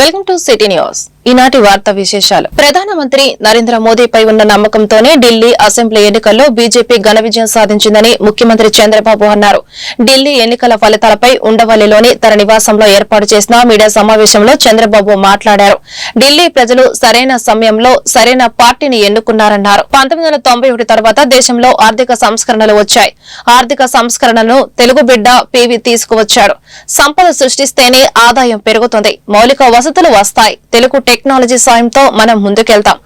Welcome to city news. ఈనాటి వార్తా విశేషాలు. ప్రధానమంత్రి నరేంద్ర మోదీపై ఉన్న నమ్మకంతోనే ఢిల్లీ అసెంబ్లీ ఎన్నికల్లో బీజేపీ ఘన విజయం సాధించిందని ముఖ్యమంత్రి చంద్రబాబు అన్నారు. ఢిల్లీ ఎన్నికల ఫలితాలపై ఉండవల్లిలోని తన నివాసంలో ఏర్పాటు చేసిన మీడియా సమావేశంలో చంద్రబాబు మాట్లాడారు. ఢిల్లీ ప్రజలు సరైన సమయంలో సరైన పార్టీని ఎన్నుకున్నారన్నారు. పంతొమ్మిది వందల తొంభై ఒకటి తర్వాత దేశంలో ఆర్థిక సంస్కరణలు వచ్చాయి. ఆర్థిక సంస్కరణను తెలుగు బిడ్డ పివి తీసుకువచ్చాడు. సంపద సృష్టిస్తేనే ఆదాయం పెరుగుతుంది. మౌలిక వసతులు వస్తాయి. తెలుగు టెక్నాలజీ సాయంతో మనం ముందుకెళ్తాం.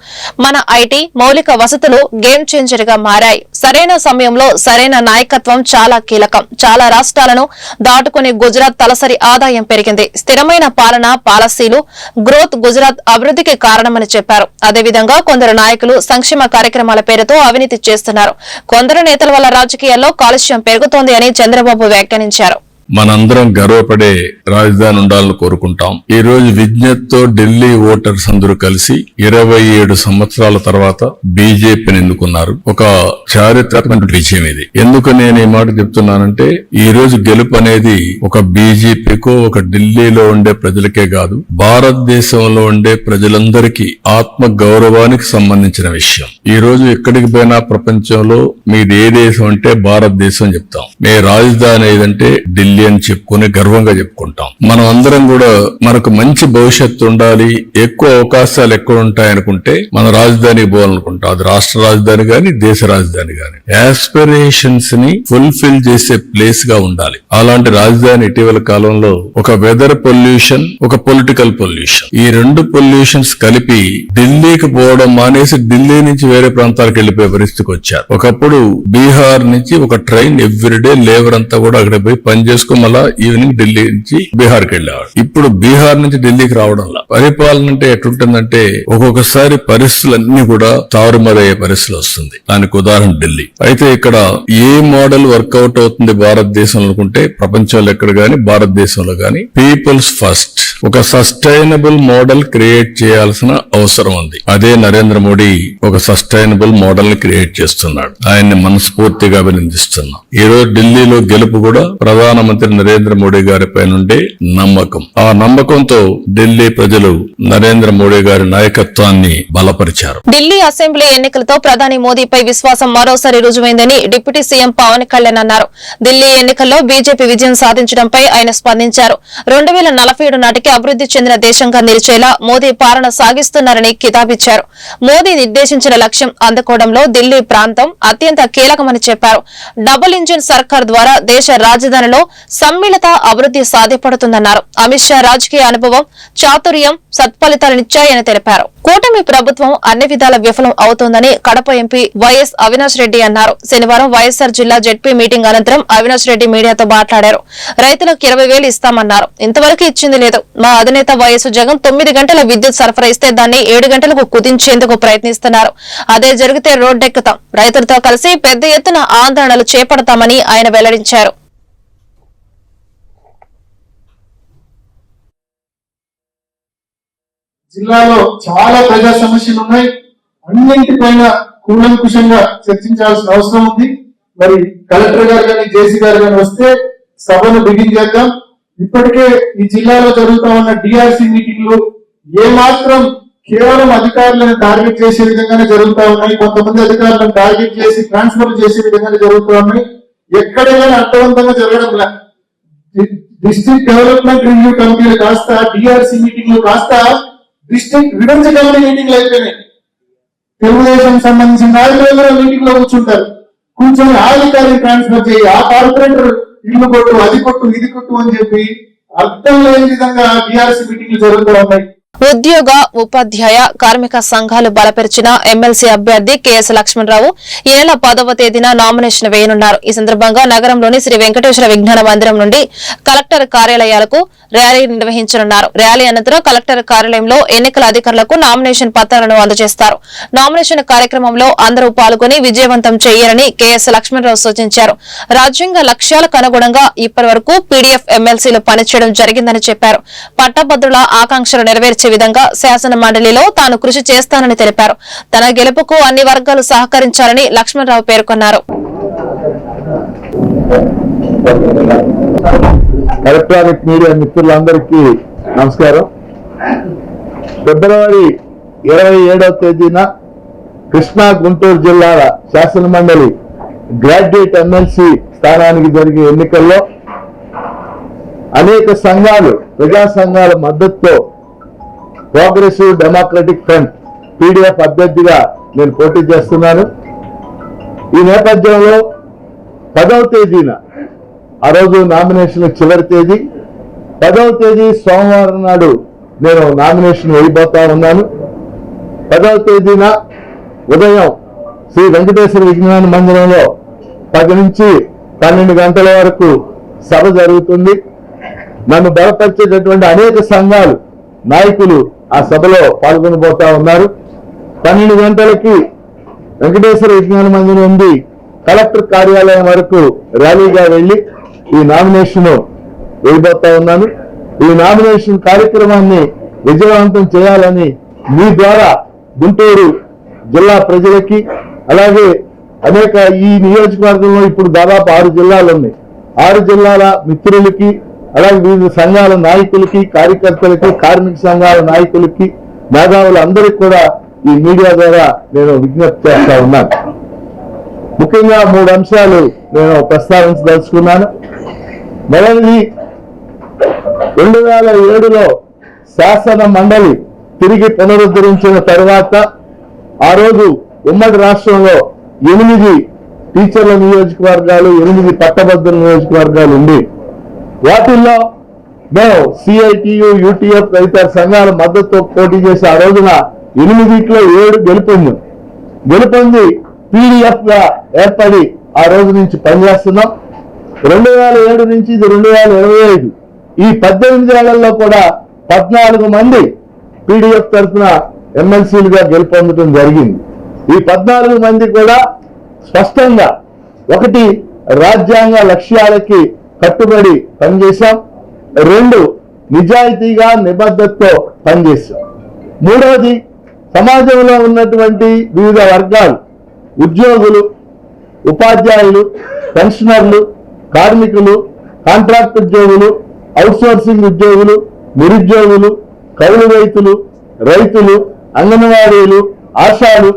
మన ఐటీ మౌలిక వసతులు గేమ్ చేంజర్గా మారాయి. సరైన సమయంలో సరైన నాయకత్వం చాలా కీలకం. చాలా రాష్ట్రాలను దాటుకుని గుజరాత్ తలసరి ఆదాయం పెరిగింది. స్థిరమైన పాలన పాలసీలు గ్రోత్ గుజరాత్ అభివృద్ధికి కారణమని చెప్పారు. అదేవిధంగా కొందరు నాయకులు సంక్షేమ కార్యక్రమాల పేరుతో అవినీతి చేస్తున్నారు. కొందరు నేతల వల్ల రాజకీయాల్లో కాలుష్యం పెరుగుతోంది అని చంద్రబాబు వ్యాఖ్యానించారు. మనందరం గర్వపడే రాజధాని ఉండాలని కోరుకుంటాం. ఈ రోజు విజ్ఞతతో ఢిల్లీ ఓటర్స్ అందరూ కలిసి ఇరవై ఏడు సంవత్సరాల తర్వాత బీజేపీని ఎన్నుకున్నారు. ఒక చారిత్రాత్మక విజయం ఇది. ఎందుకు నేను ఈ మాట చెప్తున్నానంటే ఈ రోజు గెలుపు అనేది ఒక బీజేపీకో ఒక ఢిల్లీలో ఉండే ప్రజలకే కాదు భారతదేశంలో ఉండే ప్రజలందరికీ ఆత్మ గౌరవానికి సంబంధించిన విషయం. ఈ రోజు ఎక్కడికి పోయినా ప్రపంచంలో మీది ఏ దేశం అంటే భారతదేశం చెప్తాం. మీ రాజధాని ఏదంటే ఢిల్లీ అని చెప్పుకుని గర్వంగా చెప్పుకుంటాం. మనం అందరం కూడా మనకు మంచి భవిష్యత్తు ఉండాలి ఎక్కువ అవకాశాలు ఎక్కడ ఉంటాయనుకుంటే మన రాజధాని పోవాలనుకుంటాం. అది రాష్ట్ర రాజధాని గాని దేశ రాజధాని గాని. యాస్పిరేషన్స్ని ఫుల్ఫిల్ చేసే ప్లేస్గా ఉండాలి. అలాంటి రాజధాని ఇటీవల కాలంలో ఒక వెదర్ పొల్యూషన్ ఒక పొలిటికల్ పొల్యూషన్ ఈ రెండు పొల్యూషన్స్ కలిపి ఢిల్లీకి పోవడం మానేసి ఢిల్లీ నుంచి వేరే ప్రాంతాలకు వెళ్ళిపోయే పరిస్థితికి వచ్చారు. ఒకప్పుడు బీహార్ నుంచి ఒక ట్రైన్ ఎవ్రీడే లేబర్ అంతా కూడా అక్కడ పోయి పనిచేసి చేసుకుని మళ్ళా ఈవినింగ్ ఢిల్లీ నుంచి బీహార్కి వెళ్ళేవాడు. ఇప్పుడు బీహార్ నుంచి ఢిల్లీకి రావడంలా పరిపాలన అంటే ఎట్లుంటుందంటే ఒక్కొక్కసారి పరిస్థితులన్నీ కూడా తారుమారయ్యే పరిస్థితులు వస్తుంది. దానికి ఉదాహరణ ఢిల్లీ. అయితే ఇక్కడ ఏ మోడల్ వర్కౌట్ అవుతుంది భారతదేశంలో అనుకుంటే ప్రపంచంలో ఎక్కడ గాని భారతదేశంలో గాని పీపుల్స్ ఫస్ట్. ఒక సస్టైనబుల్ మోడల్ క్రియేట్ చేయాల్సిన అవసరం ఉంది. అదే నరేంద్ర మోడీ ఒక సస్టైనబుల్ మోడల్ని క్రియేట్ చేస్తున్నాడు. ఆయన్ని మనస్ఫూర్తిగా అభినందిస్తున్నాం. ఈ రోజు ఢిల్లీలో గెలుపు కూడా ప్రధానమంత్రి నరేంద్ర మోడీ గారి పై నుండి నమ్మకం. ఆ నమ్మకంతో ఢిల్లీ ప్రజలు నరేంద్ర మోడీ గారి నాయకత్వాన్ని బలపరిచారు. ఢిల్లీ అసెంబ్లీ ఎన్నికలతో ప్రధాని మోదీపై విశ్వాసం మరోసారి రుజువైందని డిప్యూటీ సీఎం పవన్ కళ్యాణ్ అన్నారు. ఢిల్లీ ఎన్నికల్లో బీజేపీ విజయం సాధించడంపై ఆయన స్పందించారు. రెండు వేల నలభై ఏడు నాటికి అభివృద్ది చెందిన దేశంగా నిలిచేలా మోదీ పాలన సాగిస్తున్నారని కితాబిచ్చారు. మోదీ నిర్దేశించిన లక్ష్యం అందుకోవడంలో ఢిల్లీ ప్రాంతం అత్యంత కీలకమని చెప్పారు. డబుల్ ఇంజిన్ సర్కార్ ద్వారా దేశ రాజధానిలో సమ్మిళిత అభివృద్ది సాధ్యపడుతుందన్నారు. అమిత్ షా రాజకీయ అనుభవం చాతుర్యం సత్ఫలితాలనిచ్చాయని తెలిపారు. కూటమి ప్రభుత్వం అన్ని విధాల విఫలం అవుతోందని కడప ఎంపీ వైఎస్ అవినాష్ రెడ్డి అన్నారు. శనివారం వైఎస్సార్ జిల్లా జెడ్పీ మీటింగ్ అనంతరం అవినాష్ రెడ్డి మీడియాతో మాట్లాడారు. రైతులకు ఇరవై వేలు ఇస్తామన్నారు. ఇంతవరకు ఇచ్చింది లేదు. మా అధినేత వైఎస్ జగన్ తొమ్మిది గంటల విద్యుత్ సరఫరా ఇస్తే దాన్ని ఏడు గంటలకు కుదించేందుకు ప్రయత్నిస్తున్నారు. అదే జరిగితే రోడ్డెక్కుతాం. రైతులతో కలిసి పెద్ద ఎత్తున ఆందోళనలు చేపడతామని ఆయన వెల్లడించారు. జిల్లాలో చాలా ప్రజా సమస్యలు ఉన్నాయి. అన్నింటిపైన కూలంకుషంగా చర్చించాల్సిన అవసరం ఉంది. మరి కలెక్టర్ గారు కానీ జేసీ గారు కానీ వస్తే సభను బిగిన్ చేద్దాం. ఇప్పటికే ఈ జిల్లాలో జరుగుతా ఉన్న డిఆర్సీ మీటింగ్లు ఏ మాత్రం కేవలం అధికారులను టార్గెట్ చేసే విధంగానే జరుగుతూ ఉన్నాయి. కొంతమంది అధికారులను టార్గెట్ చేసి ట్రాన్స్ఫర్ చేసే విధంగానే జరుగుతూ ఉన్నాయి. ఎక్కడైనా అర్థవంతంగా జరగడం డిస్ట్రిక్ట్ డెవలప్మెంట్ రివ్యూ కమిటీలు కాస్త డిఆర్సీ మీటింగ్లు కాస్త డిస్ట్రిక్ట్ విభజన కమిటీ మీటింగ్లు అయిపోయినాయి. తెలుగుదేశం సంబంధించిన నాయకులు మీటింగ్లో కూర్చుంటారు. కూర్చొని ఆ అధికారిని ట్రాన్స్ఫర్ చేయి. ఆ కార్పొరేటర్ ఇల్లు కొట్టు అది కొట్టు ఇది కొట్టు అని చెప్పి అర్థం లేని విధంగా డిఆర్సి మీటింగ్లు జరుగుతూ ఉన్నాయి. ఉద్యోగ ఉపాధ్యాయ కార్మిక సంఘాలు బలపరిచిన ఎమ్మెల్సీ అభ్యర్థి కెఎస్ లక్ష్మణరావు ఈ నెల పదవ తేదీన నామినేషన్ వేయనున్నారు. ఈ సందర్భంగా నగరంలోని శ్రీ వెంకటేశ్వర విజ్ఞాన మందిరం నుండి కలెక్టర్ కార్యాలయాలకు ర్యాలీ నిర్వహించనున్నారు. ర్యాలీ అనంతరం కలెక్టర్ కార్యాలయంలో ఎన్నికల అధికారులకు నామినేషన్ పత్రాలను అందజేస్తారు. నామినేషన్ కార్యక్రమంలో అందరూ పాల్గొని విజయవంతం చేయాలని కెఎస్ లక్ష్మణరావు సూచించారు. రాజ్యాంగ లక్ష్యాలకు అనుగుణంగా ఇప్పటి వరకు పీడీఎఫ్ ఎమ్మెల్సీలు పనిచేయడం జరిగిందని చెప్పారు. పట్టభద్రుల ఆకాంక్షలు నెరవేర్చే విధంగా శాసన మండలిలో తాను కృషి చేస్తానని తెలిపారు. తన గెలుపుకు అన్ని వర్గాలు సహకరించాలని లక్ష్మణరావు పేర్కొన్నారు. ఎలక్ట్రానిక్ మీడియా మిత్రులందరికీ నమస్కారం. ఫిబ్రవరి ఇరవై ఏడవ తేదీన కృష్ణా గుంటూరు జిల్లాల శాసన మండలి గ్రాడ్యుయేట్ ఎమ్మెల్సీ స్థానానికి జరిగే ఎన్నికల్లో అనేక సంఘాలు ప్రజా సంఘాల మద్దతుతో ప్రోగ్రెసివ్ డెమోక్రటిక్ ఫ్రంట్ పీడిఎఫ్ అభ్యర్థిగా నేను పోటీ చేస్తున్నాను. ఈ నేపథ్యంలో పదవ తేదీన ఆ రోజు నామినేషన్ చివరి తేదీ. పదవ తేదీ సోమవారం నాడు నేను నామినేషన్ వేయబోతా ఉన్నాను. పదవ తేదీన ఉదయం శ్రీ వెంకటేశ్వర విజ్ఞాన మందిరంలో పది నుంచి పన్నెండు గంటల వరకు సభ జరుగుతుంది. నన్ను బలపరిచేటటువంటి అనేక సంఘాలు నాయకులు ఆ సభలో పాల్గొనబోతా ఉన్నారు. పన్నెండు గంటలకి వెంకటేశ్వర విజ్ఞాన మందిరం నుండి కలెక్టర్ కార్యాలయం వరకు ర్యాలీగా వెళ్ళి ఈ నామినేషన్ వేయబోతా ఉన్నాను. ఈ నామినేషన్ కార్యక్రమాన్ని విజయవంతం చేయాలని మీ ద్వారా గుంటూరు జిల్లా ప్రజలకి అలాగే అనేక ఈ నియోజకవర్గంలో ఇప్పుడు దాదాపు ఆరు జిల్లాలు ఉన్నాయి. ఆరు జిల్లాల మిత్రులకి అలాగే వివిధ సంఘాల నాయకులకి కార్యకర్తలకి కార్మిక సంఘాల నాయకులకి మేధావులందరికీ కూడా ఈ మీడియా ద్వారా నేను విజ్ఞప్తి చేస్తా ఉన్నాను. ముఖ్యంగా మూడు అంశాలు నేను ప్రస్తావించదలుచుకున్నాను. మొదటిది రెండు వేల ఏడులో శాసన మండలి తిరిగి పునరుద్ధరించిన తర్వాత ఆ రోజు ఉమ్మడి రాష్ట్రంలో ఎనిమిది టీచర్ల నియోజకవర్గాలు ఎనిమిది పట్టభద్రుల నియోజకవర్గాలు ఉంది వాటిల్లో మేము సిఐటియు యూటీఎఫ్ తదితర సంఘాల మద్దతు పోటీ చేసి ఆ రోజున ఎనిమిదిట్లో ఏడు గెలుపొంది. గెలుపొంది పీడిఎఫ్గా ఏర్పడి ఆ రోజు నుంచి పనిచేస్తున్నాం. రెండు వేల ఏడు నుంచి ఇది రెండు వేల ఇరవై ఐదు. ఈ పద్దెనిమిది ఏళ్ళలో కూడా పద్నాలుగు మంది పీడిఎఫ్ తరఫున ఎమ్మెల్సీలుగా గెలుపొందడం జరిగింది. ఈ పద్నాలుగు మంది కూడా స్పష్టంగా ఒకటి రాజ్యాంగ లక్ష్యాలకి కట్టుబడి పనిచేశాం. రెండు నిజాయితీగా నిబద్ధతతో పనిచేశాం. మూడవది సమాజంలో ఉన్నటువంటి వివిధ వర్గాలు ఉద్యోగులు ఉపాధ్యాయులు పెన్షనర్లు కార్మికులు కాంట్రాక్ట్ ఉద్యోగులు అవుట్సోర్సింగ్ ఉద్యోగులు నిరుద్యోగులు కౌలు రైతులు రైతులు అంగన్వాడీలు ఆశాలు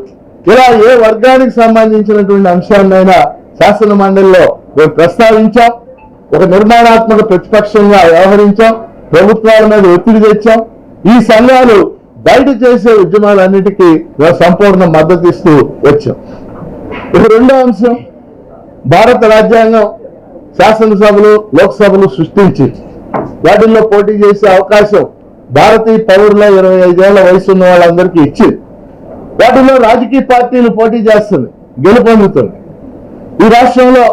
ఇలా ఏ వర్గానికి సంబంధించినటువంటి అంశాన్నైనా శాసన మండలిలో మేము ప్రస్తావించాం. ఒక నిర్మాణాత్మక ప్రతిపక్షంగా వ్యవహరించాం. ప్రభుత్వాల మీద ఒత్తిడి తెచ్చాం. ఈ సంఘాలు బయట చేసే ఉద్యమాలన్నిటికీ మేము సంపూర్ణ మద్దతు ఇస్తూ వచ్చాం. ఇక రెండో అంశం భారత రాజ్యాంగం శాసనసభలు లోక్సభలు సృష్టించి వాటిల్లో పోటీ చేసే అవకాశం భారతీయ పౌరుల ఇరవై ఐదేళ్ళ వయసు ఉన్న వాళ్ళందరికీ ఇచ్చింది. వాటిలో రాజకీయ పార్టీలు పోటీ చేస్తుంది గెలుపొందుతుంది ఈ రాష్ట్రంలో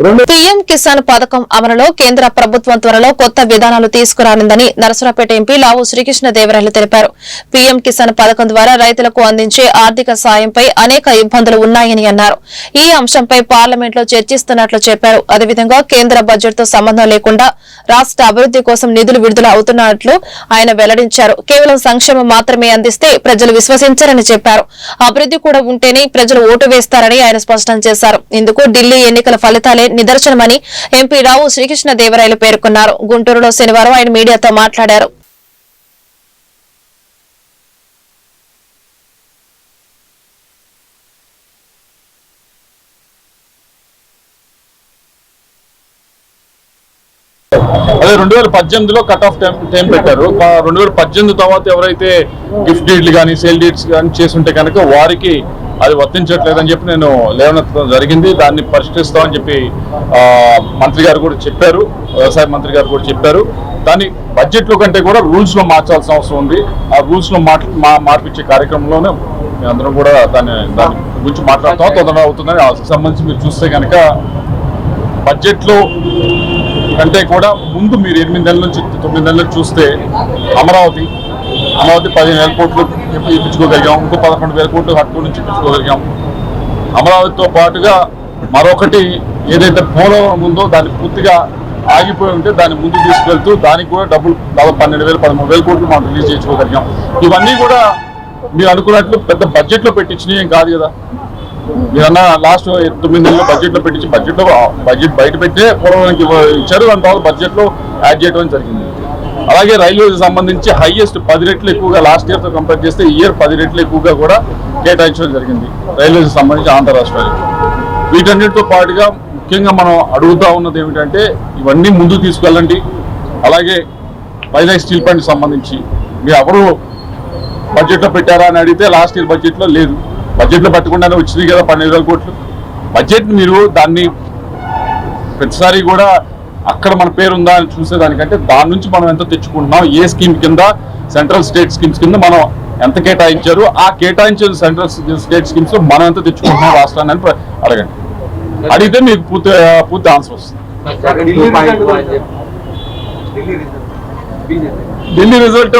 పీఎం కిసాన్ పథకం అమలులో కేంద్ర ప్రభుత్వం త్వరలో కొత్త విధానాలు తీసుకురానుందని నరసరాపేట ఎంపీ లావు శ్రీకృష్ణ దేవరాయలు తెలిపారు. పీఎం కిసాన్ పథకం ద్వారా రైతులకు అందించే ఆర్థిక సాయంపై అనేక ఇబ్బందులు ఉన్నాయని అన్నారు. ఈ అంశంపై పార్లమెంట్లో చర్చిస్తున్నట్లు చెప్పారు. అదేవిధంగా కేంద్ర బడ్జెట్తో సంబంధం లేకుండా రాష్ట్ర అభివృద్ధి కోసం నిధులు విడుదల అవుతున్నట్లు ఆయన వెల్లడించారు. కేవలం సంక్షేమం మాత్రమే అందిస్తే ప్రజలు విశ్వసించారని చెప్పారు. అభివృద్ధి కూడా ఉంటేనే ప్రజలు ఓటు వేస్తారని ఆయన స్పష్టం చేశారు. ఇందుకు ఢిల్లీ ఎన్నికల ఫలితాలే నిదర్శనమని ఎంపీ రావు శ్రీకృష్ణ దేవరాయలు పేర్కొన్నారు. గుంటూరులో శనివారం ఆయన మీడియాతో మాట్లాడారు. అదే రెండు వేల పద్దెనిమిదిలో కట్ ఆఫ్ టైం టైం పెట్టారు. రెండు వేల పద్దెనిమిది తర్వాత ఎవరైతే గిఫ్ట్ డీడ్లు కానీ సేల్ డీడ్స్ కానీ చేస్తుంటే కనుక వారికి అది వర్తించట్లేదని చెప్పి నేను లేవనెత్తడం జరిగింది. దాన్ని పరిష్కరిస్తామని చెప్పి మంత్రి గారు కూడా చెప్పారు. వ్యవసాయ మంత్రి గారు కూడా చెప్పారు. దాన్ని బడ్జెట్లో కంటే కూడా రూల్స్లో మార్చాల్సిన అవసరం ఉంది. ఆ రూల్స్లో మార్చి మా- మార్పించే కార్యక్రమంలోనే మేమందరం కూడా దాన్ని దాని గురించి మాట్లాడతాం. తొందరగా అవుతుందని సంబంధించి మీరు చూస్తే కనుక బడ్జెట్లో కంటే కూడా ముందు మీరు ఎనిమిది నెలల నుంచి తొమ్మిది నెలల చూస్తే అమరావతి అమరావతి పదిహేను వేల కోట్లు ఇప్పించుకోగలిగాం. ఇంకో పదకొండు వేల కోట్లు హట్టు నుంచి ఇప్పించుకోగలిగాం. అమరావతితో పాటుగా మరొకటి ఏదైతే పోలవరం ఉందో దాన్ని పూర్తిగా ఆగిపోయి ఉంటే దాన్ని ముందు తీసుకెళ్తూ దానికి కూడా డబ్బులు దాదాపు పన్నెండు వేలు పదమూడు వేల కోట్లు మనం రిలీజ్ చేసుకోగలిగాం ఇవన్నీ కూడా మీరు అనుకున్నట్లు పెద్ద బడ్జెట్లో పెట్టించినవి ఏం కాదు కదా. మీరన్న లాస్ట్ తొమ్మిది నెలలు బడ్జెట్లో పెట్టించి బడ్జెట్లో బడ్జెట్ బయట పెట్టే పోలవరానికి ఇచ్చారు. దాని తర్వాత బడ్జెట్లో యాడ్ చేయడం జరిగింది. అలాగే రైల్వేకి సంబంధించి హైయెస్ట్ పది రెట్లు ఎక్కువగా లాస్ట్ ఇయర్తో కంపేర్ చేస్తే ఈ ఇయర్ పది రెట్లు ఎక్కువగా కూడా కేటాయించడం జరిగింది. రైల్వేకి సంబంధించి ఆంధ్ర రాష్ట్రానికి వీటన్నిటితో పాటుగా ముఖ్యంగా మనం అడుగుతూ ఉన్నది ఏమిటంటే ఇవన్నీ ముందుకు తీసుకెళ్ళండి. అలాగే వైజాగ్ స్టీల్ ప్లాంట్కి సంబంధించి. మీరు ఎవరు బడ్జెట్లో పెట్టారా అని అడిగితే లాస్ట్ ఇయర్ బడ్జెట్లో లేదు. బడ్జెట్లో పెట్టకుండానే వచ్చింది కదా పన్నెండు వేల కోట్లు. బడ్జెట్ మీరు దాన్ని ప్రతిసారి కూడా అక్కడ మన పేరు ఉందా అని చూసేదానికంటే దాని నుంచి మనం ఎంత తెచ్చుకుంటున్నాం. ఏ స్కీమ్ కింద? సెంట్రల్ స్టేట్ స్కీమ్స్ కింద మనం ఎంత కేటాయించారు? ఆ కేటాయించిన సెంట్రల్ స్టేట్ స్కీమ్స్లో మనం ఎంత తెచ్చుకుంటున్నాం రాష్ట్రాన్ని అని అడగండి. అడిగితే మీకు పూర్తి పూర్తి ఆన్సర్ వస్తుంది. ఢిల్లీ రిజల్ట్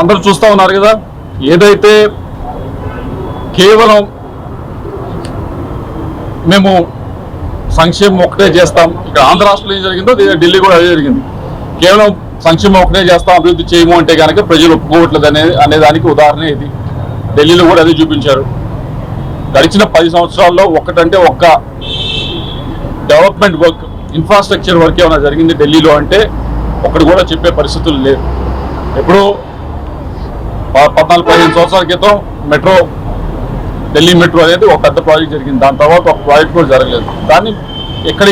అందరూ చూస్తా ఉన్నారు కదా. ఏదైతే కేవలం మేము సంక్షేమం ఒకటే చేస్తాం. ఇక్కడ ఆంధ్ర రాష్ట్రంలో ఏం జరిగిందో ఢిల్లీ కూడా అదే జరిగింది. కేవలం సంక్షేమం ఒకటే చేస్తాం అభివృద్ధి చేయము అంటే కనుక ప్రజలు ఒప్పుకోవట్లేదు అనే అనేదానికి ఉదాహరణ ఇది. ఢిల్లీలో కూడా అదే చూపించారు. గడిచిన పది సంవత్సరాల్లో ఒక్కటంటే ఒక్క డెవలప్మెంట్ వర్క్ ఇన్ఫ్రాస్ట్రక్చర్ వర్క్ ఏమైనా జరిగింది ఢిల్లీలో అంటే ఒకటి కూడా చెప్పే పరిస్థితులు లేవు. ఎప్పుడూ పద్నాలుగు పదిహేను సంవత్సరాల క్రితం మెట్రో ఢిల్లీ మెట్రో అనేది ఒక పెద్ద ప్రాజెక్ట్ జరిగింది. దాని తర్వాత ఒక ప్రాజెక్ట్ కూడా జరగలేదు. దాన్ని ఎక్కడ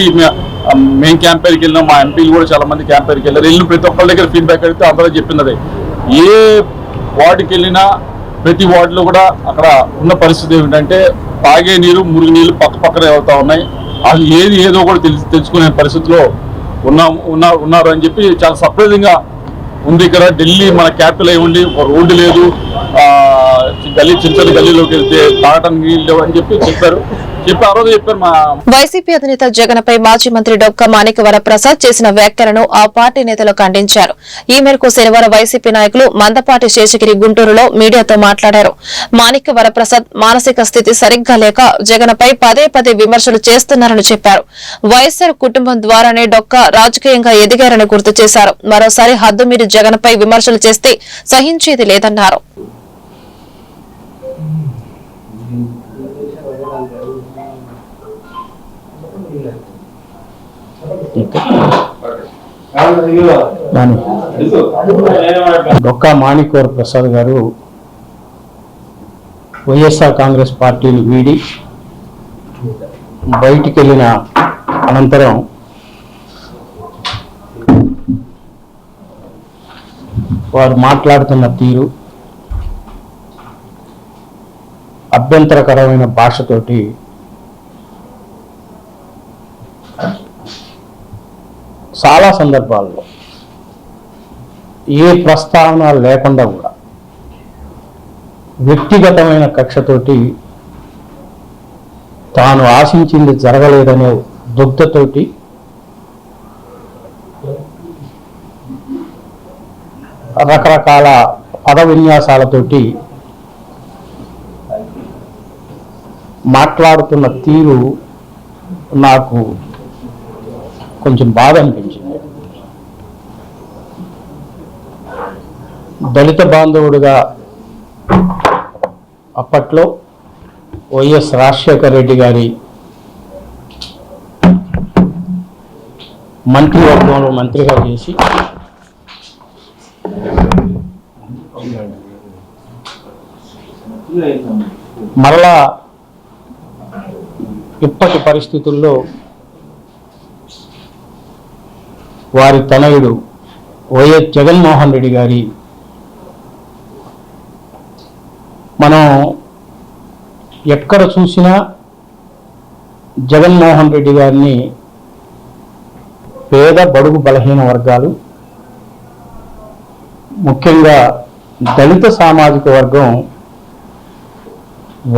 మేము క్యాంపెయిన్కి వెళ్ళినాం మా ఎంపీలు కూడా చాలా మంది క్యాంపెయిన్కి వెళ్ళారు. వెళ్ళిన ప్రతి ఒక్కరి దగ్గర ఫీడ్బ్యాక్ అడిగితే అందరూ చెప్పినదే. ఏ వార్డుకి వెళ్ళినా ప్రతి వార్డులో కూడా అక్కడ ఉన్న పరిస్థితి ఏమిటంటే తాగే నీరు మురుగు నీళ్ళు పక్క పక్కనే అవుతా ఉన్నాయి. అది ఏది ఏదో కూడా తెలుసు తెలుసుకునే పరిస్థితిలో ఉన్నాం ఉన్నా ఉన్నారు అని చెప్పి చాలా సర్ప్రైజింగ్గా ఉంది ఇక్కడ. ఢిల్లీ మన క్యాపిటల్ అయి ఉండి ఒక రోడ్డు లేదు. ఆ, గల్లీ చిన్న చిన్న గల్లీలోకి వెళ్తే తాగటానికి నీళ్ళు అని చెప్పి చెప్పారు. వైసీపీ అధినేత జగన్పై మాజీ మంత్రి డొక్క మాణిక వరప్రసాద్ చేసిన వ్యాఖ్యలను ఆ పార్టీ నేతలు ఖండించారు. ఈ మేరకు శనివారం వైసీపీ నాయకులు మందపాటి శేషగిరి గుంటూరులో మీడియాతో మాట్లాడారు. మాణిక్య వరప్రసాద్ మానసిక స్థితి సరిగ్గా లేక జగన్పై పదే పదే విమర్శలు చేస్తున్నారని చెప్పారు. వైఎస్సార్ కుటుంబం ద్వారానే డొక్క రాజకీయంగా ఎదిగారని గుర్తు చేశారు. మరోసారి హద్దు మీరు జగన్పై విమర్శలు చేస్తే సహించేది లేదన్నారు. డొక్కా మాణిక్వర ప్రసాద్ గారు వైఎస్ఆర్ కాంగ్రెస్ పార్టీని వీడి బయటికి వెళ్ళిన అనంతరం వారు మాట్లాడుతున్న తీరు అభ్యంతరకరమైన భాషతోటి చాలా సందర్భాల్లో ఏ ప్రస్తావన లేకుండా కూడా వ్యక్తిగతమైన కక్షతోటి తాను ఆశించింది జరగలేదనే దుగ్ధతోటి రకరకాల పద విన్యాసాలతోటి మాట్లాడుతున్న తీరు నాకు కొంచెం బాధ అనిపించింది. దళిత బాంధవుడుగా అప్పట్లో వైఎస్ రాజశేఖర రెడ్డి గారి మంత్రివర్గంలో మంత్రిగా చేసి మరలా ఇప్పటి పరిస్థితుల్లో వారి తనయుడు వైఎస్ జగన్మోహన్ రెడ్డి గారి. మనం ఎక్కడ చూసినా జగన్మోహన్ రెడ్డి గారిని పేద బడుగు బలహీన వర్గాలు ముఖ్యంగా దళిత సామాజిక వర్గం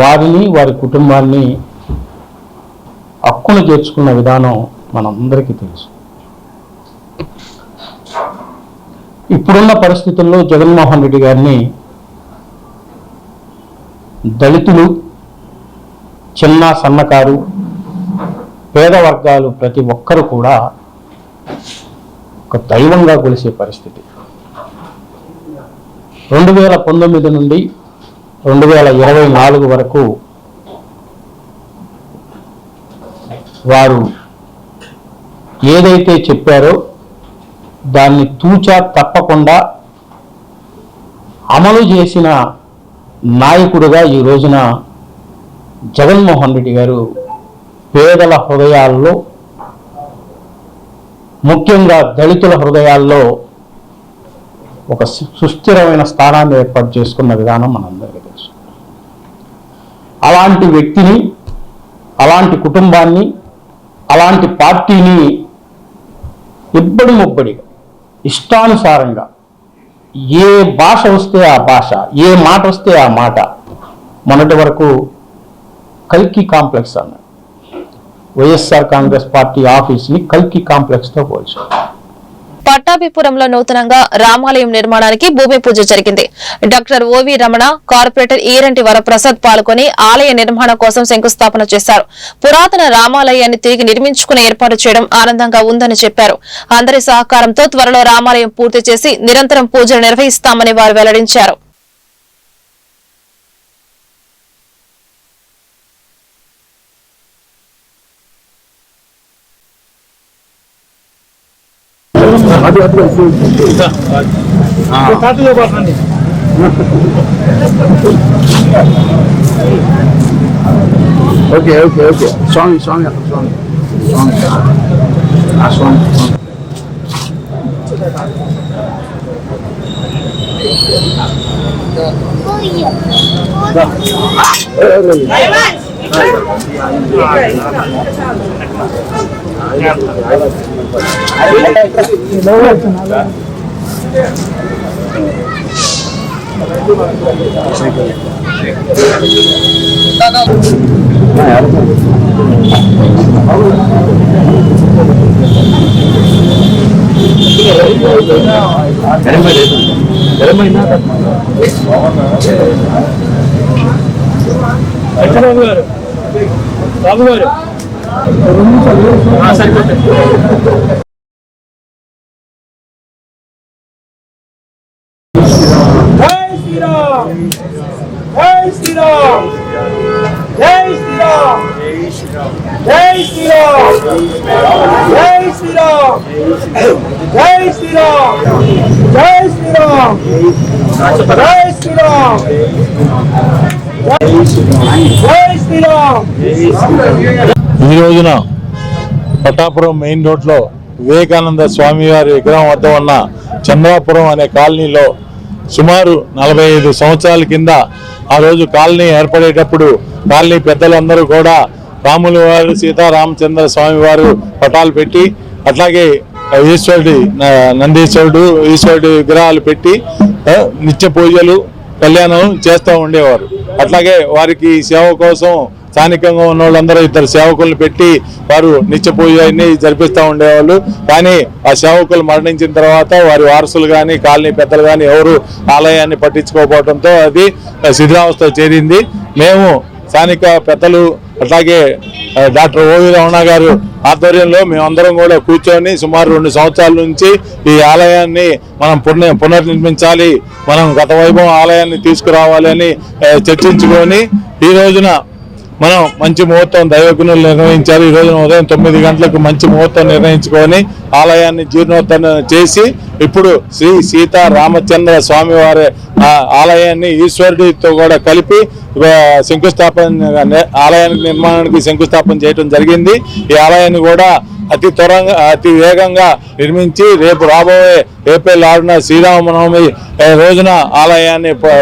వారిని వారి కుటుంబాన్ని హక్కును చేర్చుకున్న విధానం మనందరికీ తెలుసు. ఇప్పుడున్న పరిస్థితుల్లో జగన్మోహన్ రెడ్డి గారిని దళితులు చిన్న సన్నకారు పేద వర్గాలు ప్రతి ఒక్కరు కూడా ఒక దైవంగా కొలిసే పరిస్థితి. రెండు వేల పంతొమ్మిది నుండి రెండు వేల ఇరవై నాలుగు వరకు వారు ఏదైతే చెప్పారో దాన్ని తూచా తప్పకుండా అమలు చేసిన నాయకుడుగా ఈ రోజున జగన్మోహన్ రెడ్డి గారు పేదల హృదయాల్లో ముఖ్యంగా దళితుల హృదయాల్లో ఒక సుస్థిరమైన స్థానాన్ని ఏర్పాటు చేసుకున్న విధానం మనందరికీ తెలుసు. అలాంటి వ్యక్తిని అలాంటి కుటుంబాన్ని అలాంటి పార్టీని ఇబ్బడి ముబ్బడిగా ఇష్టానుసారంగా. ఏ భాష వస్తే ఆ భాష ఏ మాట వస్తే ఆ మాట. మొన్నటి వరకు కల్కి కాంప్లెక్స్ అన్నాడు. వైఎస్ఆర్ కాంగ్రెస్ పార్టీ ఆఫీస్ని కల్కి కాంప్లెక్స్తో పోల్చారు పట్టాభిపురంలో నూతనంగా రామాలయం నిర్మాణానికి భూమి పూజ జరిగింది. Doctor O V Ramana corporator Eranti Varaprasad పాల్గొని ఆలయ నిర్మాణం కోసం శంకుస్థాపన చేశారు. పురాతన రామాలయాన్ని తిరిగి నిర్మించుకుని ఏర్పాటు చేయడం ఆనందంగా ఉందని చెప్పారు. అందరి సహకారంతో త్వరలో రామాలయం పూర్తి చేసి నిరంతరం పూజలు నిర్వహిస్తామని వారు వెల్లడించారు. ఓకే ఓకే ఓకే స్వామి స్వామి అక్కడ స్వామి స్వామి ఆ స్వామి స్వామి. బాబు గారు? గారు. శ్రీరామ్ జై శ్రీరామ్ జై శ్రీరామ్ జై శ్రీరామ్ జై శ్రీరామ్ జై శ్రీరామ్ జై శ్రీరామ్ జై శ్రీరామ్ ఈ రోజున పట్టాపురం మెయిన్ రోడ్లో వివేకానంద స్వామి వారి విగ్రహం వద్ద ఉన్న చంద్రాపురం అనే కాలనీలో సుమారు నలభై ఐదు సంవత్సరాల కింద ఆ రోజు కాలనీ ఏర్పడేటప్పుడు కాలనీ పెద్దలందరూ కూడా రాముల వారు సీతారామచంద్ర స్వామి వారు పటాలు పెట్టి అట్లాగే ఈశ్వరుడి నందీశ్వరుడు ఈశ్వరుడి విగ్రహాలు పెట్టి నిత్య పూజలు కళ్యాణం చేస్తూ ఉండేవారు. అట్లాగే వారికి సేవ కోసం స్థానికంగా ఉన్న వాళ్ళందరూ ఇద్దరు సేవకులను పెట్టి వారు నిత్యపూజ అన్ని జరిపిస్తూ ఉండేవాళ్ళు. కానీ ఆ సేవకులు మరణించిన తర్వాత వారి వారసులు కానీ కాలనీ పెద్దలు కానీ ఎవరు ఆలయాన్ని పట్టించుకోకపోవడంతో అది శిథిలావస్థ చేరింది. మేము స్థానిక పెద్దలు అట్లాగే డాక్టర్ ఓవి రమణ గారు ఆధ్వర్యంలో మేమందరం కూడా కూర్చొని సుమారు రెండు సంవత్సరాల నుంచి ఈ ఆలయాన్ని మనం పునర్ పునర్నిర్మించాలి. మనం గత వైభవం ఆలయాన్ని తీసుకురావాలి అని చర్చించుకొని ఈ రోజున మనం మంచి ముహూర్తం దైవజ్ఞులు నిర్వహించారు ఈ రోజున ఉదయం తొమ్మిది గంటలకు మంచి ముహూర్తం నిర్ణయించుకొని ఆలయాన్ని జీర్ణోద్ధరణ చేసి ఇప్పుడు శ్రీ సీతా రామచంద్ర స్వామి వారి ఆలయాన్ని ఈశ్వరుడితో కూడా కలిపి శంకుస్థాపన ఆలయానికి నిర్మాణానికి శంకుస్థాపన చేయడం జరిగింది. ఈ ఆలయాన్ని కూడా అతి త్వరగా అతి వేగంగా నిర్మించి రేపు రాబోయే ఏప్రిల్ ఆరున శ్రీరామనవమి రోజున ఆలయాన్ని ప-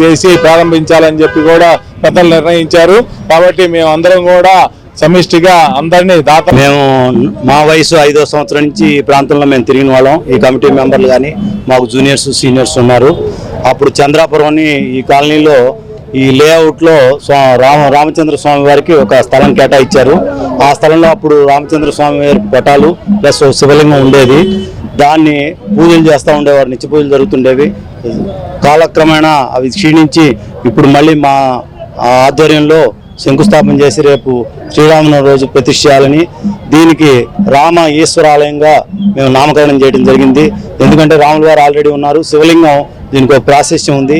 చేసి ప్రారంభించాలని చెప్పి కూడా పెద్దలు నిర్ణయించారు. కాబట్టి మేము అందరం కూడా సమిష్టిగా అందరినీ దాత మేము మా వయసు ఐదో సంవత్సరం నుంచి ఈ ప్రాంతంలో మేము తిరిగిన వాళ్ళం. ఈ కమిటీ మెంబర్లు కానీ మాకు జూనియర్స్ సీనియర్స్ ఉన్నారు. అప్పుడు చంద్రాపురం ఈ కాలనీలో ఈ లేఅవుట్లో రామ రామచంద్ర స్వామి వారికి ఒక స్థలం కేటాయించారు. ఆ స్థలంలో అప్పుడు రామచంద్ర స్వామి వారి పటాలు ప్లస్ శివలింగం ఉండేది. దాన్ని పూజలు చేస్తూ ఉండేవారు. నిత్య పూజలు జరుగుతుండేవి. కాలక్రమేణా అవి క్షీణించి ఇప్పుడు మళ్ళీ మా ఆధ్వర్యంలో శంకుస్థాపన చేసి రేపు శ్రీరామనవమి రోజు ప్రతిష్ఠ చేయాలని దీనికి రామ ఈశ్వరాలయంగా మేము నామకరణం చేయడం జరిగింది. ఎందుకంటే రాములు గారు ఆల్రెడీ ఉన్నారు. శివలింగం దీనికి ఒక ప్రాశస్యం ఉంది.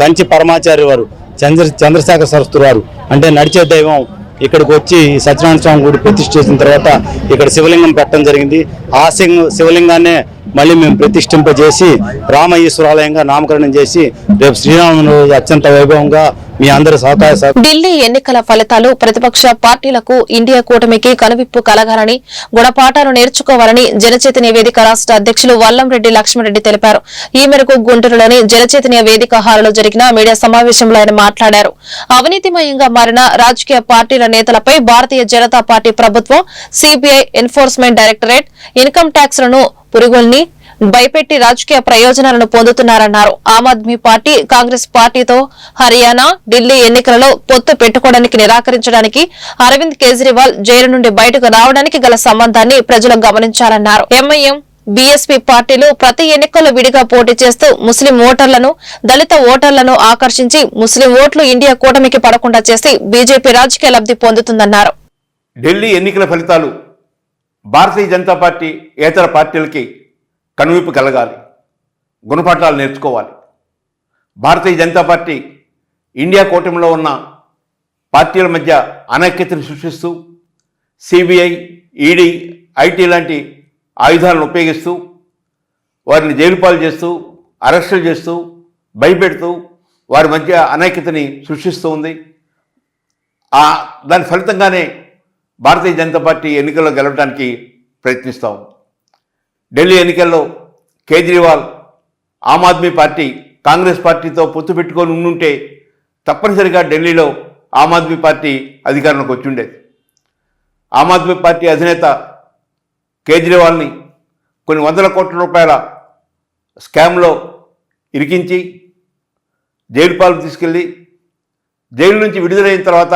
కంచి పరమాచార్య వారు చంద్ర చంద్రశేఖర సరస్వతి వారు అంటే నడిచే దైవం ఇక్కడికి వచ్చి సత్యనారాయణ స్వామి గుడి ప్రతిష్ఠ చేసిన తర్వాత ఇక్కడ శివలింగం పెట్టడం జరిగింది. ఆ శివలింగాన్నే మళ్ళీ మేము ప్రతిష్ఠింపజేసి రామ నామకరణం చేసి రేపు శ్రీరాముని అత్యంత వైభవంగా మీ అందరి సహకార ఢిల్లీ ఎన్నికల ఫలితాలు ప్రతిపక్ష పార్టీలకు ఇండియా కూటమికి కనువిప్పు కలగాలని గుణపాఠాలు నేర్చుకోవాలని జనచైతన్య వేదిక రాష్ట్ర అధ్యక్షులు వల్లంరెడ్డి లక్ష్మణరెడ్డి తెలిపారు. ఈ మేరకు గుంటూరులోని జనచైతన్య వేదిక హాల్లో జరిగిన మీడియా సమావేశంలో ఆయన మాట్లాడారు. అవినీతిమయంగా మారిన రాజకీయ పార్టీల నేతలపై భారతీయ జనతా పార్టీ ప్రభుత్వం సిబిఐ ఎన్ఫోర్స్మెంట్ డైరెక్టరేట్ ఇన్కమ్ ట్యాక్స్లను పురుగుల్ని భయపెట్టి రాజకీయ ప్రయోజనాలను పొందుతున్నారన్నారు. ఆమ్ ఆద్మీ పార్టీ కాంగ్రెస్ పార్టీతో హర్యానా ఢిల్లీ ఎన్నికలలో పొత్తు పెట్టుకోవడానికి నిరాకరించడానికి అరవింద్ కేజ్రీవాల్ జైలు నుండి బయటకు రావడానికి గల సంబంధాన్ని ప్రజలు గమనించారన్నారు. ఎంఐఎం బీఎస్పీ పార్టీలు ప్రతి ఎన్నికల్లో విడిగా పోటీ చేస్తూ ముస్లిం ఓటర్లను దళిత ఓటర్లను ఆకర్షించి ముస్లిం ఓట్లు ఇండియా కూటమికి పడకుండా చేసి బీజేపీ రాజకీయ లబ్ధి పొందుతుందన్నారు. ఢిల్లీ ఎన్నికల ఫలితాలు భారతీయ జనతా పార్టీ ఇతర పార్టీలకి కనువిప్పు కలగాలి. గుణపాఠాలు నేర్చుకోవాలి. భారతీయ జనతా పార్టీ ఇండియా కూటమిలో ఉన్న పార్టీల మధ్య అనైక్యతను సృష్టిస్తూ సిబిఐ ఈడీ ఐటీ లాంటి ఆయుధాలను ఉపయోగిస్తూ వారిని జైలుపాలు చేస్తూ అరెస్టులు చేస్తూ భయపెడుతూ వారి మధ్య అనైక్యతని సృష్టిస్తూ ఉంది. దాని ఫలితంగానే భారతీయ జనతా పార్టీ ఎన్నికల్లో గెలవడానికి ప్రయత్నిస్తాము ఢిల్లీ ఎన్నికల్లో కేజ్రీవాల్ ఆమ్ ఆద్మీ పార్టీ కాంగ్రెస్ పార్టీతో పొత్తు పెట్టుకొని ఉండుంటే తప్పనిసరిగా ఢిల్లీలో ఆమ్ ఆద్మీ పార్టీ అధికారంలోకి వచ్చిండేది. ఆమ్ ఆద్మీ పార్టీ అధినేత కేజ్రీవాల్ని కొన్ని వందల కోట్ల రూపాయల స్కామ్లో ఇరికించి జైలు పాలు తీసుకెళ్ళి జైలు నుంచి విడుదలైన తర్వాత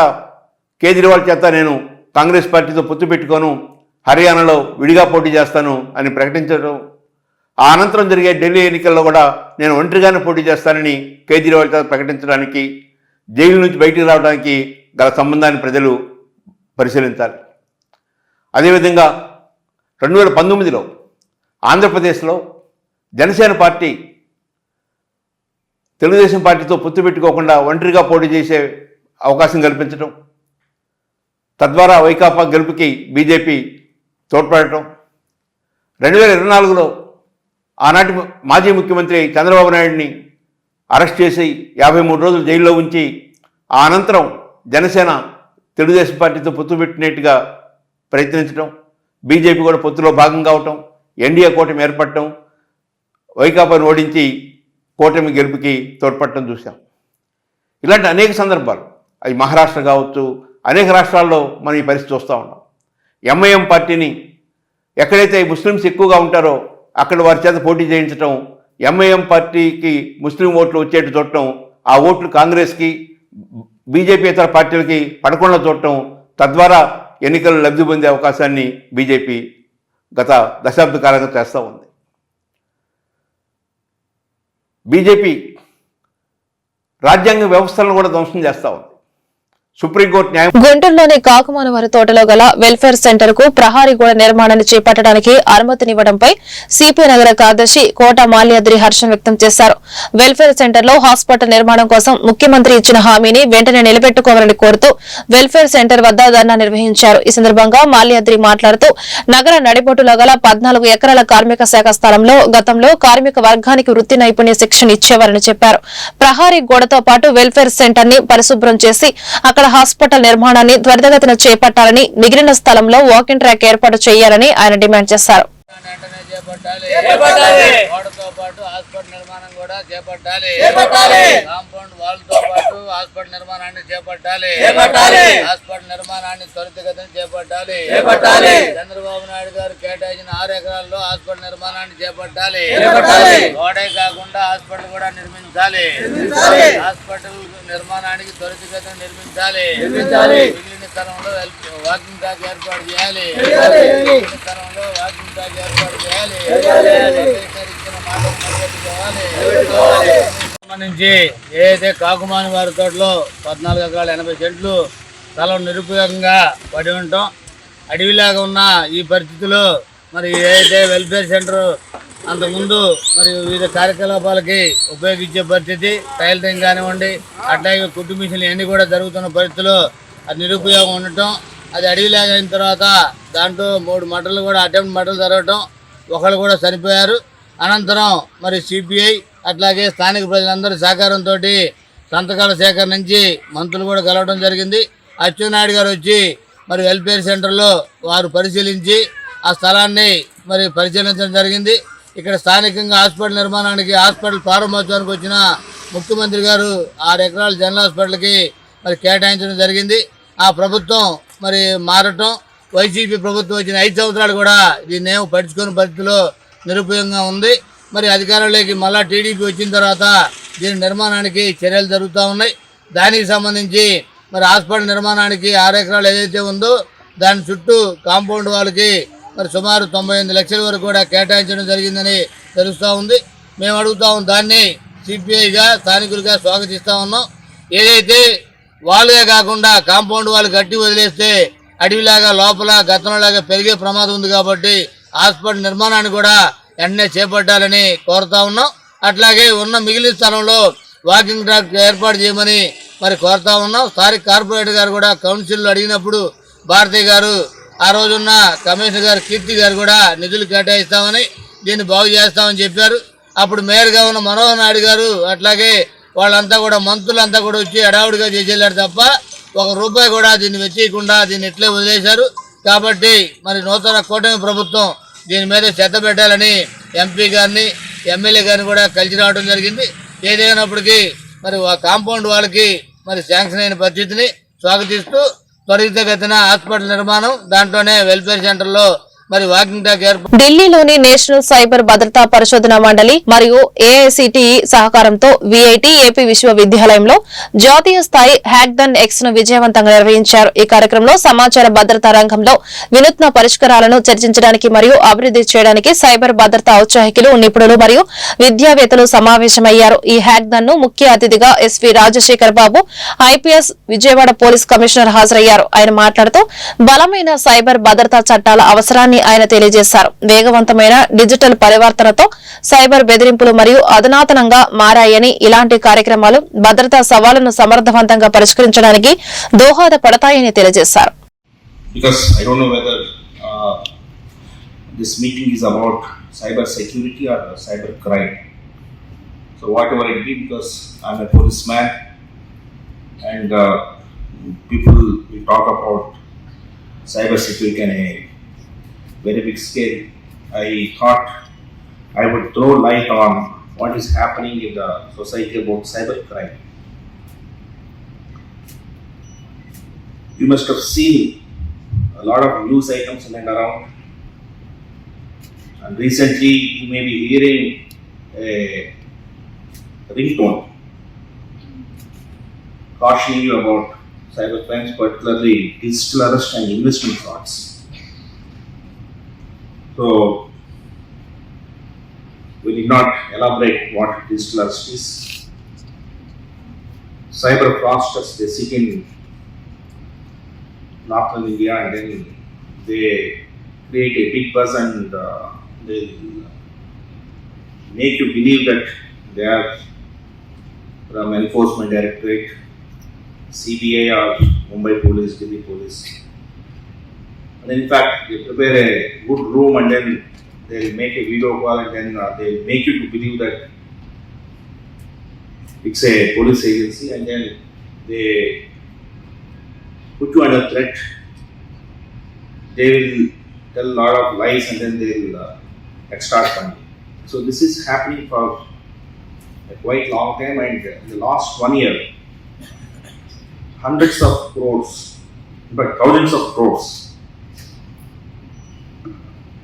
కేజ్రీవాల్ చేత నేను కాంగ్రెస్ పార్టీతో పొత్తు పెట్టుకోను హర్యానాలో విడిగా పోటీ చేస్తాను అని ప్రకటించడం ఆ అనంతరం జరిగే ఢిల్లీ ఎన్నికల్లో కూడా నేను ఒంటరిగానే పోటీ చేస్తానని కేజ్రీవాల్ ప్రకటించడానికి జైలు నుంచి బయటికి రావడానికి గల సంబంధాన్ని ప్రజలు పరిశీలించాలి. అదేవిధంగా రెండు వేల పంతొమ్మిదిలో ఆంధ్రప్రదేశ్లో జనసేన పార్టీ తెలుగుదేశం పార్టీతో పొత్తు పెట్టుకోకుండా ఒంటరిగా పోటీ చేసే అవకాశం కల్పించడం తద్వారా వైకాపా గెలుపుకి బీజేపీ తోడ్పడటం. రెండు వేల ఇరవై నాలుగులో ఆనాటి మాజీ ముఖ్యమంత్రి చంద్రబాబు నాయుడిని అరెస్ట్ చేసి యాభై మూడు రోజులు జైల్లో ఉంచి ఆ అనంతరం జనసేన తెలుగుదేశం పార్టీతో పొత్తు పెట్టినట్టుగా ప్రయత్నించడం బీజేపీ కూడా పొత్తులో భాగం కావటం ఎన్డీఏ కూటమి ఏర్పడటం వైకాపాను ఓడించి కూటమి గెలుపుకి తోడ్పడటం చూసాం ఇలాంటి అనేక సందర్భాలు. అవి మహారాష్ట్ర కావచ్చు అనేక రాష్ట్రాల్లో మనం ఈ పరిస్థితి చూస్తూ ఉన్నాం. ఎంఐఎం పార్టీని ఎక్కడైతే ముస్లిమ్స్ ఎక్కువగా ఉంటారో అక్కడ వారి చేత పోటీ చేయించడం ఎంఐఎం పార్టీకి ముస్లిం ఓట్లు వచ్చేట్టు చూడటం ఆ ఓట్లు కాంగ్రెస్కి బీజేపీ ఇతర పార్టీలకి పడకుండా చూడటం తద్వారా ఎన్నికలు లబ్ధి పొందే అవకాశాన్ని బీజేపీ గత దశాబ్ద కాలంగా చేస్తూ ఉంది. బీజేపీ రాజ్యాంగ వ్యవస్థలను కూడా ధ్వంసం చేస్తూ ఉంది. సుప్రీంకోర్టు న్యాయ గుంటూరులోని కాకుమానవారి తోటలో గల వెల్ఫేర్ సెంటర్కు ప్రహారీ గోడ నిర్మాణాన్ని చేపట్టడానికి అనుమతినివ్వడంపై సిపిఐ నగర కార్యదర్శి కోట మాల్యాద్రి హర్షం వ్యక్తం చేశారు. వెల్ఫేర్ సెంటర్లో హాస్పిటల్ నిర్మాణం కోసం ముఖ్యమంత్రి ఇచ్చిన హామీని వెంటనే నిలబెట్టుకోవాలని కోరుతూ వెల్ఫేర్ సెంటర్ వద్ద ధర్నా నిర్వహించారు. ఈ సందర్భంగా మాల్యాద్రి మాట్లాడుతూ నగర నడిబొట్టులో గల పద్నాలుగు ఎకరాల కార్మిక శాఖ స్థలంలో గతంలో కార్మిక వర్గానికి వృత్తి నైపుణ్య శిక్షణ ఇచ్చేవారని చెప్పారు. ప్రహారీ గోడతో పాటు వెల్ఫేర్ సెంటర్ని పరిశుభ్రం చేసి అక్కడ హాస్పిటల్ నిర్మాణాన్ని త్వరితగతిన చేపట్టాలని మిగిలిన స్థలంలో వాకింగ్ ట్రాక్ ఏర్పాటు చేయాలని ఆయన డిమాండ్ చేశారు. చేపట్టాలి. గోడతో పాటు హాస్పిటల్ నిర్మాణం కూడా చేపట్టాలి. కాంపౌండ్ వాల్తో పాటు హాస్పిటల్ నిర్మాణాన్ని చేపట్టాలి. హాస్పిటల్ నిర్మాణాన్ని త్వరితగతిన చేపట్టాలి. చంద్రబాబు నాయుడు గారు కేటాయించిన ఆరు ఎకరాల్లో హాస్పిటల్ నిర్మాణాన్ని చేపట్టాలి. గోడే కాకుండా హాస్పిటల్ కూడా నిర్మించాలి. హాస్పిటల్ నిర్మాణానికి త్వరితగతిన నిర్మించాలి. స్థలంలో వాకింగ్ ట్రాక్ ఏర్పాటు చేయాలి. స్థలంలో వాకింగ్ ట్రాక్ ఏర్పాటు చేయాలి. ఇచ్చిన మాటలు నిలబెట్టుకోవాలి. సంబంధించి ఏదైతే కాకుమాని వారి తోటలో పద్నాలుగు ఎకరాల ఎనభై సెంట్లు స్థలం నిరుపయోగంగా పడి ఉంటాం అడవిలాగా ఉన్న ఈ పరిస్థితిలో మరి ఏదైతే వెల్ఫేర్ సెంటర్ అంతకుముందు మరి వివిధ కార్యకలాపాలకి ఉపయోగించే పరిస్థితి టైలరింగ్ కానివ్వండి అట్లాగే కుట్టు మిషన్లు ఇవన్నీ కూడా జరుగుతున్న పరిస్థితిలో అది నిరుపయోగం ఉండటం అది అడవిలాగా అయిన తర్వాత దాంట్లో మూడు మటలు కూడా అటెంప్ట్ మంటలు జరగటం ఒకళ్ళు కూడా చనిపోయారు. అనంతరం మరి సిపిఐ అట్లాగే స్థానిక ప్రజలందరి సహకారంతో సంతకాల సేకరణ నుంచి మంత్రులు కూడా కలవడం జరిగింది. అచ్చెన్నాయుడు గారు వచ్చి మరి వెల్ఫేర్ సెంటర్లో వారు పరిశీలించి ఆ స్థలాన్ని మరి పరిశీలించడం జరిగింది. ఇక్కడ స్థానికంగా హాస్పిటల్ నిర్మాణానికి హాస్పిటల్ ప్రారంభోత్సవానికి వచ్చిన ముఖ్యమంత్రి గారు ఆరు ఎకరాల జనరల్ హాస్పిటల్కి మరి కేటాయించడం జరిగింది. ఆ ప్రభుత్వం మరి మారటం వైసీపీ ప్రభుత్వం వచ్చిన ఐదు సంవత్సరాలు కూడా దీన్నేమో ఏమో పరిస్థితిలో నిరుపయోగంగా ఉంది. మరి అధికారంలోకి మళ్ళా టీడీపీ వచ్చిన తర్వాత దీని నిర్మాణానికి చర్యలు జరుగుతూ ఉన్నాయి. దానికి సంబంధించి మరి హాస్పిటల్ నిర్మాణానికి ఆరు ఎకరాలు ఏదైతే ఉందో దాని చుట్టూ కాంపౌండ్ వాళ్ళకి మరి సుమారు తొంభై ఎనిమిది లక్షల వరకు కూడా కేటాయించడం జరిగిందని తెలుస్తూ ఉంది. మేము అడుగుతా ఉన్నాం దాన్ని సిపిఐగా స్థానికులుగా స్వాగతిస్తూ ఉన్నాం. ఏదైతే వాళ్ళే కాకుండా కాంపౌండ్ వాళ్ళు గట్టి వదిలేస్తే అడవిలాగా లోపల గతంలాగా పెరిగే ప్రమాదం ఉంది కాబట్టి హాస్పిటల్ నిర్మాణాన్ని కూడా వెంటనే చేపట్టాలని కోరుతా ఉన్నాం. అట్లాగే ఉన్న మిగిలిన స్థలంలో వాకింగ్ ట్రాక్ ఏర్పాటు చేయమని మరి కోరుతా ఉన్నాం. స్థానిక కార్పొరేటర్ గారు కూడా కౌన్సిల్లో అడిగినప్పుడు భారతి గారు ఆ రోజున్న కమిషనర్ గారు కీర్తి గారు కూడా నిధులు కేటాయిస్తామని దీన్ని బాగు చేస్తామని చెప్పారు. అప్పుడు మేయర్గా ఉన్న మనోహర్ నాయుడు గారు అట్లాగే వాళ్ళంతా కూడా మంత్రులంతా కూడా వచ్చి ఎడావుడిగా చేసేళ్ళారు తప్ప ఒక రూపాయి కూడా దీన్ని వెచ్చేయకుండా దీన్ని ఇట్లే వదిలేశారు. కాబట్టి మరి నూతన కూటమి ప్రభుత్వం దీని మీద శ్రద్ధ పెట్టాలని ఎంపీ గారిని ఎమ్మెల్యే గారిని కూడా కలిసి రావడం జరిగింది. ఏదైనప్పటికీ మరి ఆ కాంపౌండ్ వాళ్ళకి మరి శాంక్షన్ అయిన పరిస్థితిని స్వాగతిస్తూ త్వరితగతిన హాస్పిటల్ నిర్మాణం దాంట్లోనే వెల్ఫేర్ సెంటర్లో మరి వాకింగ్ ట్రాక్ ఏర్పాటు ఢిల్లీలోని నేషనల్ సైబర్ భద్రతా పరిశోధన మండలి మరియు ఏఐసిటిఈ సహకారంతో విఐటి ఏపీ విశ్వవిద్యాలయంలో జాతీయ స్థాయి హ్యాక్దన్ ఎక్స్ను విజయవంతంగా నిర్వహించారు. ఈ కార్యక్రమంలో సమాచార భద్రతా రంగంలో వినూత్న పరిష్కారాలను చర్చించడానికి మరియు అభివృద్ధి చేయడానికి సైబర్ భద్రతా ఔత్సాహికులు నిపుణులు మరియు విద్యావేత్తలు సమావేశమయ్యారు. ఈ హ్యాక్దన్ను ముఖ్య అతిథిగా SV Rajasekhar Babu IPS Vijayawada police commissioner హాజరయ్యారు. ఆయన మాట్లాడుతూ బలమైన సైబర్ భద్రతా చట్టాల అవసరాన్ని ఆయన తెలియజేశారు వేగవంతమైన డిజిటల్ పరివర్తనతో సైబర్ బెదిరింపులు మరియు అధునాతనంగా మారాయని ఇలాంటి కార్యక్రమాలు భద్రతా సవాళ్ళను సమర్థవంతంగా పరిష్కరించడానికి దోహదపడతాయని తెలియజేశారు So whatever it. Very big scale. I thought I would throw light on what is happening in the society about cybercrime. You must have seen a lot of news items in and around. And recently, you may be hearing a ringtone cautioning you about cybercrimes, particularly digital arrest and investment frauds. So, we did not elaborate what digital arrest is. Cyber fraudsters, they sit in northern India and then they create a big buzz and uh, they make you believe that they are from enforcement directorate, CBI or Mumbai police, Delhi police. And in fact, they prepare a good room and then they'll make a video call and then uh, they'll make you to believe that it's a police agency and then they put you under threat. They will tell a lot of lies and then they will uh, extract money. So this is happening for a quite long time and in the last one year, hundreds of crores, fact thousands of crores